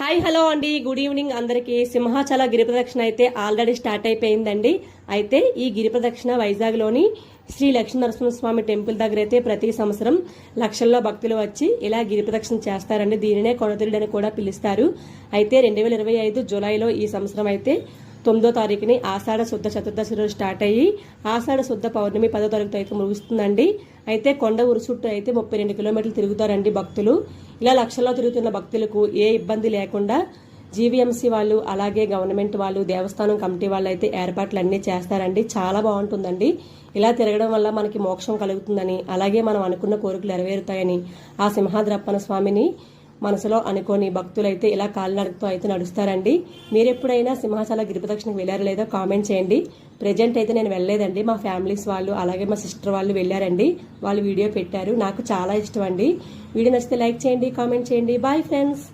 Hi hello అండి. Good evening అందరికీ. సింహాచల గిరి ప్రదక్షిణ అయితే ఆల్రెడీ స్టార్ట్ అయిపోయిందండి. అయితే ఈ గిరి ప్రదక్షిణ వైజాగ్లోని శ్రీ లక్ష్మీనరసింహస్వామి టెంపుల్ దగ్గర అయితే ప్రతి సంవత్సరం లక్షల్లో భక్తులు వచ్చి ఇలా గిరి ప్రదక్షిణ చేస్తారండి. దీనినే కొనతిరుడు అని కూడా పిలుస్తారు. అయితే రెండు వేల ఇరవై ఐదు జూలైలో ఈ సంవత్సరం అయితే తొమ్మిదో తారీఖుని ఆషాఢ శుద్ధ చతుర్దశి రోజు స్టార్ట్ అయ్యి ఆషాఢ శుద్ధ పౌర్ణమి పదో తారీఖుతో అయితే ముగుస్తుందండి. అయితే కొండ ఊరు చుట్టూ అయితే ముప్పై రెండు కిలోమీటర్లు తిరుగుతారండి భక్తులు. ఇలా లక్షల్లో తిరుగుతున్న భక్తులకు ఏ ఇబ్బంది లేకుండా జీవీఎంసీ వాళ్ళు అలాగే గవర్నమెంట్ వాళ్ళు దేవస్థానం కమిటీ వాళ్ళు అయితే ఏర్పాట్లు అన్నీ చేస్తారండి. చాలా బాగుంటుందండి. ఇలా తిరగడం వల్ల మనకి మోక్షం కలుగుతుందని అలాగే మనం అనుకున్న కోరికలు నెరవేరుతాయని ఆ సింహాద్రప్పన స్వామిని మనసులో అనుకోని భక్తులైతే ఇలా కాలినడకతో అయితే నడుస్తారండి. మీరు ఎప్పుడైనా సింహాచల గిరి ప్రదక్షిణకు వెళ్ళారో లేదో కామెంట్ చేయండి. ప్రజెంట్ అయితే నేను వెళ్ళలేదండి. మా ఫ్యామిలీస్ వాళ్ళు అలాగే మా సిస్టర్ వాళ్ళు వెళ్ళారండి. వాళ్ళు వీడియో పెట్టారు. నాకు చాలా ఇష్టం అండి. వీడియో నచ్చితే లైక్ చేయండి కామెంట్ చేయండి. Bye friends